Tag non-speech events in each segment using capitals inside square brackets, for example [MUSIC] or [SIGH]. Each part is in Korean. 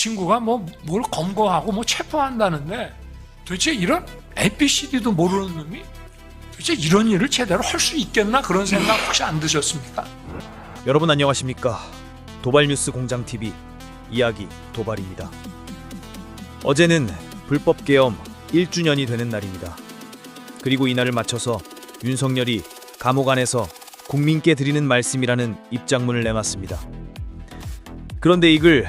친구가 뭐 뭘 검거하고 뭐 체포한다는데 도대체 이런 ABCD도 모르는 놈이 도대체 이런 일을 제대로 할 수 있겠나 그런 생각 혹시 안 드셨습니까? 여러분 안녕하십니까? 도발뉴스 공장 TV 이야기 도발입니다. 어제는 불법 계엄 1주년이 되는 날입니다. 그리고 이날을 맞춰서 윤석열이 감옥 안에서 국민께 드리는 말씀이라는 입장문을 내놨습니다. 그런데 이글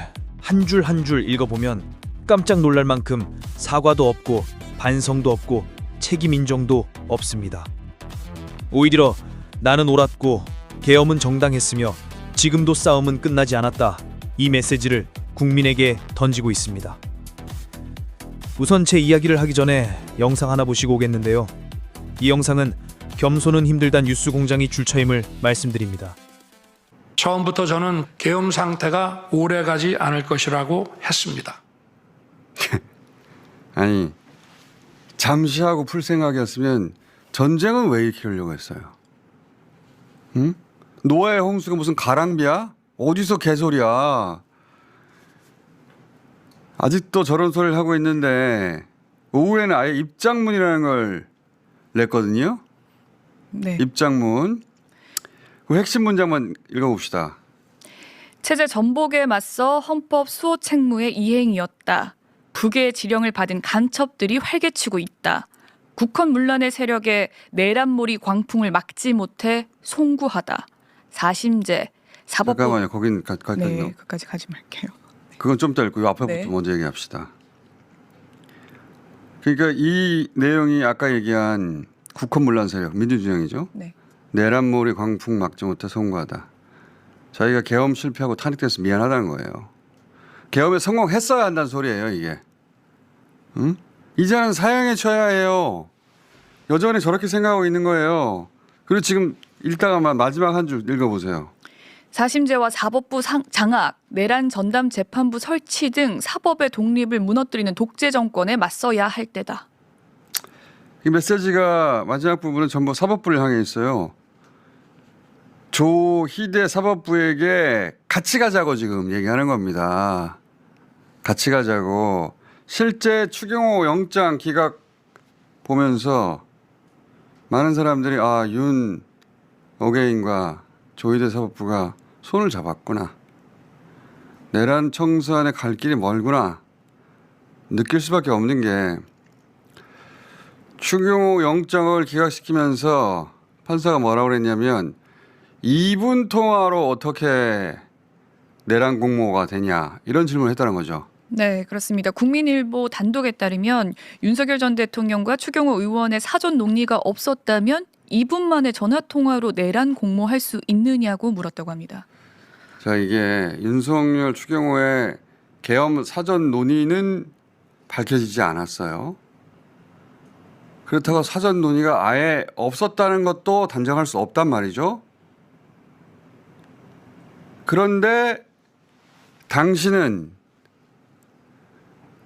한 줄 한 줄 읽어보면 깜짝 놀랄 만큼 사과도 없고 반성도 없고 책임 인정도 없습니다. 오히려 나는 옳았고 계엄은 정당했으며 지금도 싸움은 끝나지 않았다. 이 메시지를 국민에게 던지고 있습니다. 우선 제 이야기를 하기 전에 영상 하나 보시고 오겠는데요. 이 영상은 겸손은 힘들단 뉴스 공장이 출처임을 말씀드립니다. 처음부터 저는 계엄 상태가 오래 가지 않을 것이라고 했습니다. [LAUGHS] 아니 잠시 하고 풀 생각이었으면 전쟁은 왜 일으키려고 했어요? 응? 노아의 홍수가 무슨 가랑비야? 어디서 개소리야? 아직도 저런 소리를 하고 있는데 오후에는 아예 입장문이라는 걸 냈거든요. 네. 입장문. 그 핵심 문장만 읽어봅시다. 체제 전복에 맞서 헌법 수호 책무의 이행이었다. 북의 지령을 받은 간첩들이 활개치고 있다. 국헌 문란의 세력에 내란몰이 광풍을 막지 못해 송구하다. 사심제, 사법부 잠깐만요. 거긴 가, 가, 네, 가, 그까지 가지 말게요. 그건 좀 이따 읽고 이 앞에부터 네. 먼저 얘기합시다. 그러니까 이 내용이 아까 얘기한 국헌 문란 세력 민주진영이죠. 네. 내란몰이 광풍 막지 못해 송구하다. 저희가 계엄 실패하고 탄핵돼서 미안하다는 거예요. 계엄에 성공했어야 한다는 소리예요, 이게. 응? 이제는 사형에 쳐야 해요. 여전히 저렇게 생각하고 있는 거예요. 그리고 지금 읽다가만 마지막 한 줄 읽어보세요. 사심제와 사법부 상- 장악, 내란 전담 재판부 설치 등 사법의 독립을 무너뜨리는 독재 정권에 맞서야 할 때다. 이 메시지가 마지막 부분은 전부 사법부를 향해 있어요. 조희대 사법부에게 같이 가자고 지금 얘기하는 겁니다. 같이 가자고. 실제 추경호 영장 기각 보면서 많은 사람들이 아, 윤 어게인과 조희대 사법부가 손을 잡았구나. 내란 청산에 갈 길이 멀구나. 느낄 수밖에 없는 게 추경호 영장을 기각시키면서 판사가 뭐라고 그랬냐면 2분 통화로 어떻게 내란 공모가 되냐 이런 질문을 했다는 거죠. 네, 그렇습니다. 국민일보 단독에 따르면 윤석열 전 대통령과 추경호 의원의 사전 논의가 없었다면 2분 만에 전화 통화로 내란 공모할 수 있느냐고 물었다고 합니다. 자 이게 윤석열 추경호의 계엄 사전 논의는 밝혀지지 않았어요. 그렇다고 사전 논의가 아예 없었다는 것도 단정할 수 없단 말이죠. 그런데 당신은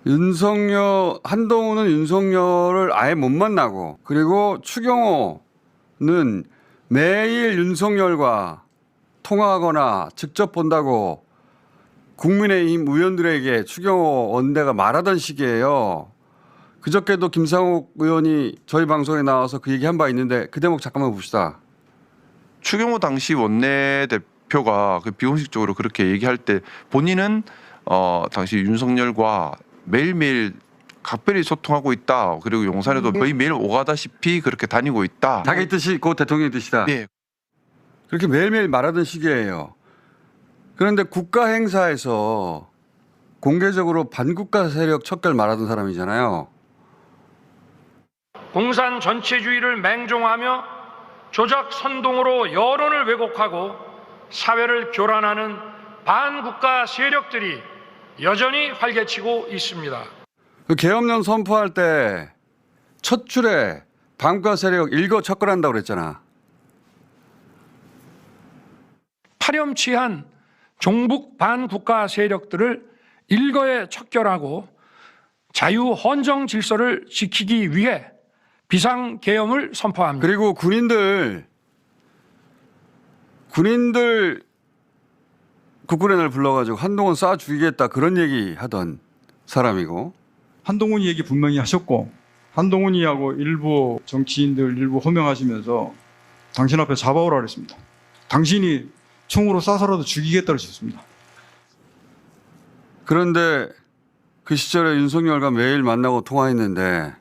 윤석열 한동훈은 윤석열을 아예 못 만나고 그리고 추경호는 매일 윤석열과 통화하거나 직접 본다고 국민의힘 의원들에게 추경호 원내가 말하던 시기예요. 그저께도 김상욱 의원이 저희 방송에 나와서 그 얘기 한 바 있는데 그 대목 잠깐만 봅시다. 추경호 당시 원내대표 가 그 비공식적으로 그렇게 얘기할 때 본인은 어 당시 윤석열과 매일매일 각별히 소통하고 있다. 그리고 용산에도 거의 매일 오가다시피 그렇게 다니고 있다. 자기 뜻이 곧 대통령의 뜻이다. 네. 그렇게 매일매일 말하던 시기예요. 그런데 국가 행사에서 공개적으로 반국가 세력 척결 말하던 사람이잖아요. 공산 전체주의를 맹종하며 조작 선동으로 여론을 왜곡하고 사회를 교란하는 반국가 세력들이 여전히 활개치고 있습니다. 그 계엄령 선포할 때 첫 줄에 반국가 세력 일거 척결한다고 그랬잖아. 파렴치한 종북 반국가 세력들을 일거에 척결하고 자유 헌정 질서를 지키기 위해 비상 계엄을 선포합니다. 그리고 군인들 군인들 국군의 날 불러가지고 한동훈 쏴 죽이겠다 그런 얘기 하던 사람이고 한동훈이 얘기 분명히 하셨고 한동훈이하고 일부 정치인들 일부 호명하시면서 당신 앞에 잡아오라 그랬습니다. 당신이 총으로 쏴서라도 죽이겠다고 하셨습니다. 그런데 그 시절에 윤석열과 매일 만나고 통화했는데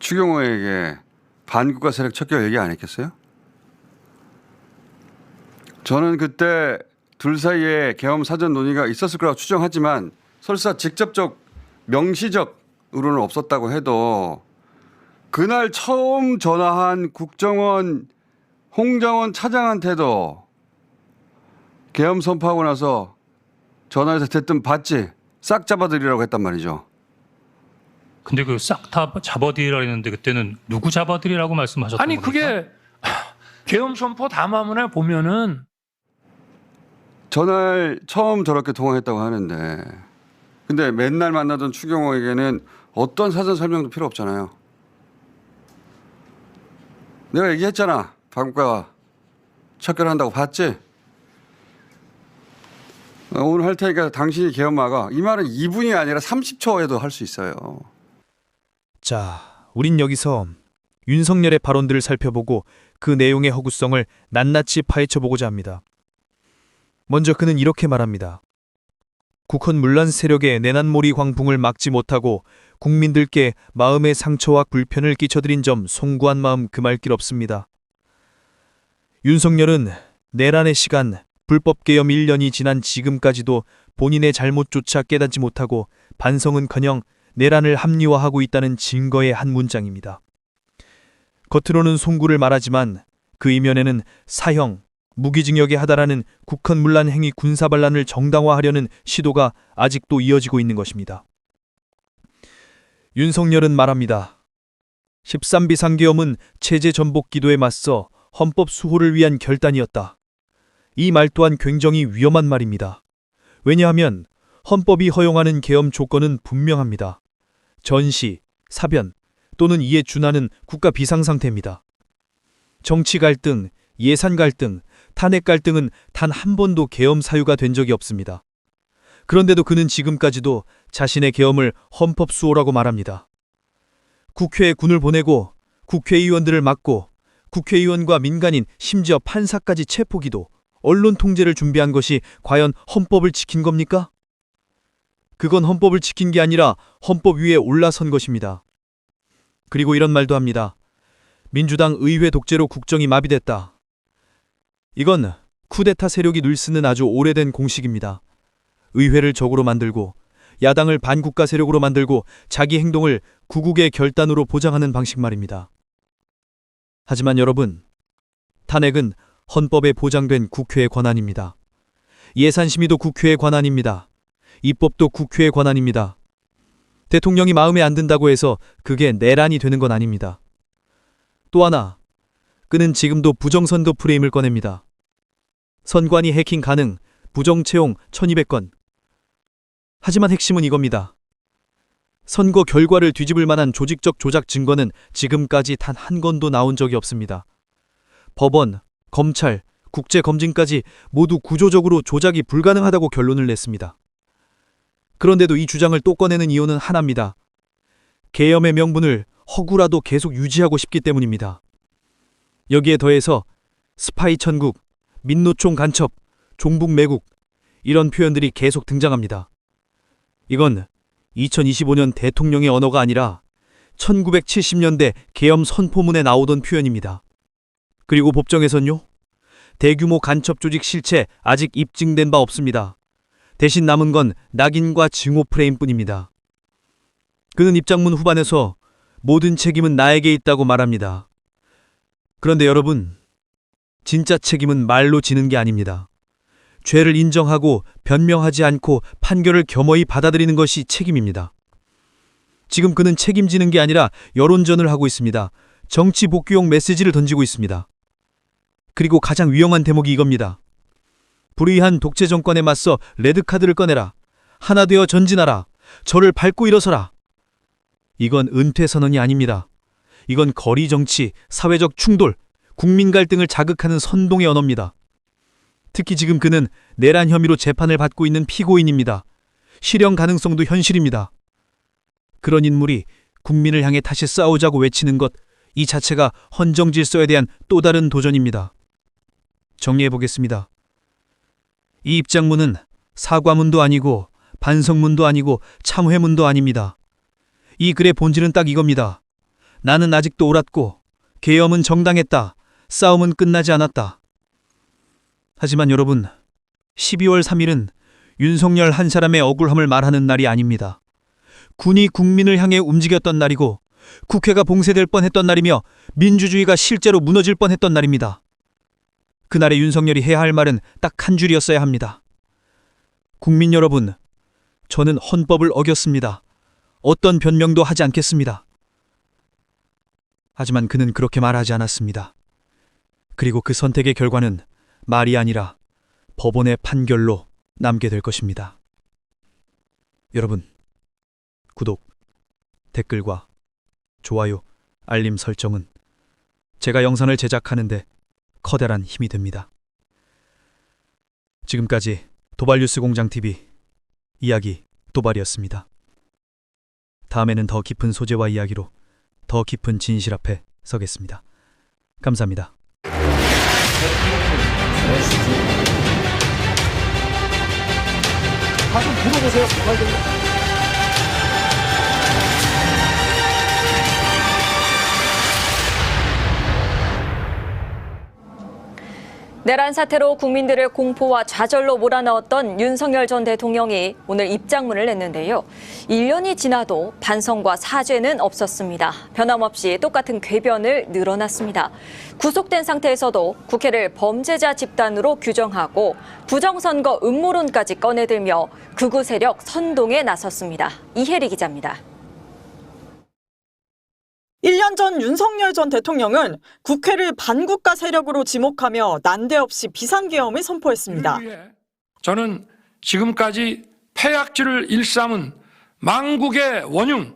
추경호에게 반국가 세력 척결 얘기 안 했겠어요? 저는 그때 둘 사이에 계엄 사전 논의가 있었을 거라고 추정하지만 설사 직접적 명시적으로는 없었다고 해도 그날 처음 전화한 국정원 홍정원 차장한테도 계엄 선포하고 나서 전화해서 대뜸 받지 싹 잡아들이라고 했단 말이죠. 근데 그 싹 다 잡아들이라 했는데 그때는 누구 잡아들이라고 말씀하셨던 아니 겁니까? 그게 계엄 선포 담화문에 보면은 전날 처음 저렇게 통화했다고 하는데 근데 맨날 만나던 추경호에게는 어떤 사전 설명도 필요 없잖아요. 내가 얘기했잖아. 방과 척결한다고 봤지? 어, 오늘 할 테니까 당신이 계엄마가 이 말은 2분이 아니라 30초에도 할 수 있어요. 자, 우린 여기서 윤석열의 발언들을 살펴보고 그 내용의 허구성을 낱낱이 파헤쳐보고자 합니다. 먼저 그는 이렇게 말합니다. 국헌 문란 세력의 내난몰이 광풍을 막지 못하고 국민들께 마음의 상처와 불편을 끼쳐드린 점 송구한 마음 금할 길 없습니다. 윤석열은 내란의 시간, 불법 계엄 1년이 지난 지금까지도 본인의 잘못조차 깨닫지 못하고 반성은커녕 내란을 합리화하고 있다는 증거의 한 문장입니다. 겉으로는 송구를 말하지만 그 이면에는 사형, 무기징역에 하달하는 국헌문란 행위 군사반란을 정당화하려는 시도가 아직도 이어지고 있는 것입니다. 윤석열은 말합니다. 13비 상계엄은 체제 전복 기도에 맞서 헌법 수호를 위한 결단이었다. 이 말 또한 굉장히 위험한 말입니다. 왜냐하면 헌법이 허용하는 계엄 조건은 분명합니다. 전시, 사변 또는 이에 준하는 국가 비상 상태입니다. 정치 갈등, 예산 갈등, 탄핵 갈등은 단 한 번도 계엄 사유가 된 적이 없습니다. 그런데도 그는 지금까지도 자신의 계엄을 헌법 수호라고 말합니다. 국회에 군을 보내고 국회의원들을 막고 국회의원과 민간인 심지어 판사까지 체포기도 언론 통제를 준비한 것이 과연 헌법을 지킨 겁니까? 그건 헌법을 지킨 게 아니라 헌법 위에 올라선 것입니다. 그리고 이런 말도 합니다. 민주당 의회 독재로 국정이 마비됐다. 이건 쿠데타 세력이 늘 쓰는 아주 오래된 공식입니다. 의회를 적으로 만들고 야당을 반국가 세력으로 만들고 자기 행동을 구국의 결단으로 보장하는 방식 말입니다. 하지만 여러분, 탄핵은 헌법에 보장된 국회의 권한입니다. 예산 심의도 국회의 권한입니다. 입법도 국회의 권한입니다. 대통령이 마음에 안 든다고 해서 그게 내란이 되는 건 아닙니다. 또 하나, 그는 지금도 부정선거 프레임을 꺼냅니다. 선관위 해킹 가능, 부정 채용 1200건. 하지만 핵심은 이겁니다. 선거 결과를 뒤집을 만한 조직적 조작 증거는 지금까지 단 한 건도 나온 적이 없습니다. 법원, 검찰, 국제검증까지 모두 구조적으로 조작이 불가능하다고 결론을 냈습니다. 그런데도 이 주장을 또 꺼내는 이유는 하나입니다. 계엄의 명분을 허구라도 계속 유지하고 싶기 때문입니다. 여기에 더해서 스파이 천국, 민노총 간첩, 종북 매국 이런 표현들이 계속 등장합니다. 이건 2025년 대통령의 언어가 아니라 1970년대 계엄 선포문에 나오던 표현입니다. 그리고 법정에선요? 대규모 간첩 조직 실체 아직 입증된 바 없습니다. 대신 남은 건 낙인과 증오 프레임뿐입니다. 그는 입장문 후반에서 모든 책임은 나에게 있다고 말합니다. 그런데 여러분, 진짜 책임은 말로 지는 게 아닙니다. 죄를 인정하고 변명하지 않고 판결을 겸허히 받아들이는 것이 책임입니다. 지금 그는 책임지는 게 아니라 여론전을 하고 있습니다. 정치 복귀용 메시지를 던지고 있습니다. 그리고 가장 위험한 대목이 이겁니다. 불의한 독재 정권에 맞서 레드카드를 꺼내라. 하나 되어 전진하라. 저를 밟고 일어서라. 이건 은퇴 선언이 아닙니다. 이건 거리 정치, 사회적 충돌, 국민 갈등을 자극하는 선동의 언어입니다. 특히 지금 그는 내란 혐의로 재판을 받고 있는 피고인입니다. 실형 가능성도 현실입니다. 그런 인물이 국민을 향해 다시 싸우자고 외치는 것, 이 자체가 헌정 질서에 대한 또 다른 도전입니다. 정리해 보겠습니다. 이 입장문은 사과문도 아니고 반성문도 아니고 참회문도 아닙니다. 이 글의 본질은 딱 이겁니다. 나는 아직도 옳았고 계엄은 정당했다. 싸움은 끝나지 않았다. 하지만 여러분, 12월 3일은 윤석열 한 사람의 억울함을 말하는 날이 아닙니다. 군이 국민을 향해 움직였던 날이고 국회가 봉쇄될 뻔했던 날이며 민주주의가 실제로 무너질 뻔했던 날입니다. 그날의 윤석열이 해야 할 말은 딱 한 줄이었어야 합니다. 국민 여러분, 저는 헌법을 어겼습니다. 어떤 변명도 하지 않겠습니다. 하지만 그는 그렇게 말하지 않았습니다. 그리고 그 선택의 결과는 말이 아니라 법원의 판결로 남게 될 것입니다. 여러분, 구독, 댓글과 좋아요, 알림 설정은 제가 영상을 제작하는데 커다란 힘이 됩니다. 지금까지 도발뉴스 공장TV 이야기 도발이었습니다. 다음에는 더 깊은 소재와 이야기로 더 깊은 진실 앞에 서겠습니다. 감사합니다. 네. 가끔 물어보세요. 내란 사태로 국민들을 공포와 좌절로 몰아넣었던 윤석열 전 대통령이 오늘 입장문을 냈는데요. 1년이 지나도 반성과 사죄는 없었습니다. 변함없이 똑같은 궤변을 늘어났습니다. 구속된 상태에서도 국회를 범죄자 집단으로 규정하고 부정선거 음모론까지 꺼내들며 극우 세력 선동에 나섰습니다. 이혜리 기자입니다. 1년 전 윤석열 전 대통령은 국회를 반국가 세력으로 지목하며 난데없이 비상계엄을 선포했습니다. 위해 저는 지금까지 폐악질을 일삼은 망국의 원흉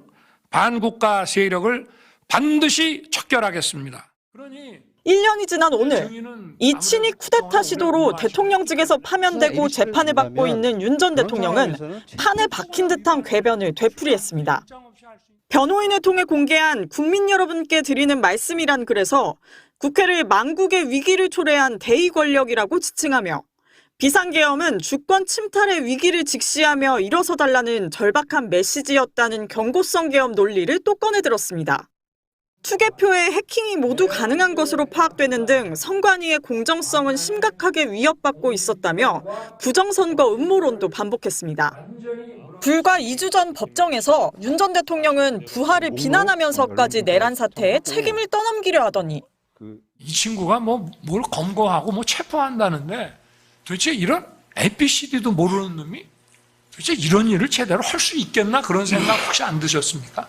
반국가 세력을 반드시 척결하겠습니다. 그러니 1년이 지난 오늘 이 친위 쿠데타 시도로 대통령직에서 파면되고 재판을 받고 있는 윤 전 대통령은 판에 박힌 듯한 궤변을 되풀이했습니다. 변호인을 통해 공개한 국민 여러분께 드리는 말씀이란 글에서 국회를 망국의 위기를 초래한 대의 권력이라고 지칭하며 비상계엄은 주권 침탈의 위기를 직시하며 일어서 달라는 절박한 메시지였다는 경고성 계엄 논리를 또 꺼내들었습니다. 투개표에 해킹이 모두 가능한 것으로 파악되는 등 선관위의 공정성은 심각하게 위협받고 있었다며 부정선거 음모론도 반복했습니다. 불과 2주 전 법정에서 윤 전 대통령은 부하를 비난하면서까지 내란 사태에 책임을 떠넘기려 하더니 이 친구가 뭐 뭘 검거하고 뭐 체포한다는데 도대체 이런 ABCD도 모르는 놈이 도대체 이런 일을 제대로 할 수 있겠나 그런 생각 혹시 안 드셨습니까?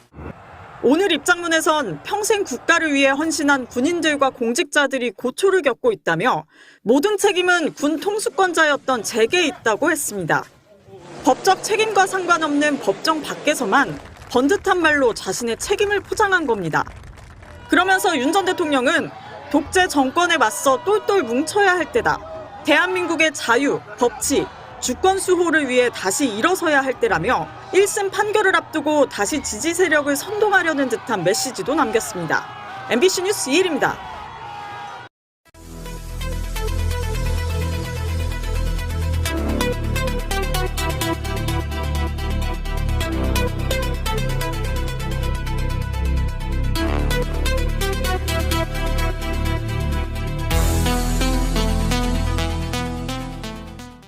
오늘 입장문에선 평생 국가를 위해 헌신한 군인들과 공직자들이 고초를 겪고 있다며 모든 책임은 군 통수권자였던 제게 있다고 했습니다. 법적 책임과 상관없는 법정 밖에서만 번듯한 말로 자신의 책임을 포장한 겁니다. 그러면서 윤 전 대통령은 독재 정권에 맞서 똘똘 뭉쳐야 할 때다. 대한민국의 자유, 법치, 주권 수호를 위해 다시 일어서야 할 때라며 1심 판결을 앞두고 다시 지지 세력을 선동하려는 듯한 메시지도 남겼습니다. MBC 뉴스 이일입니다.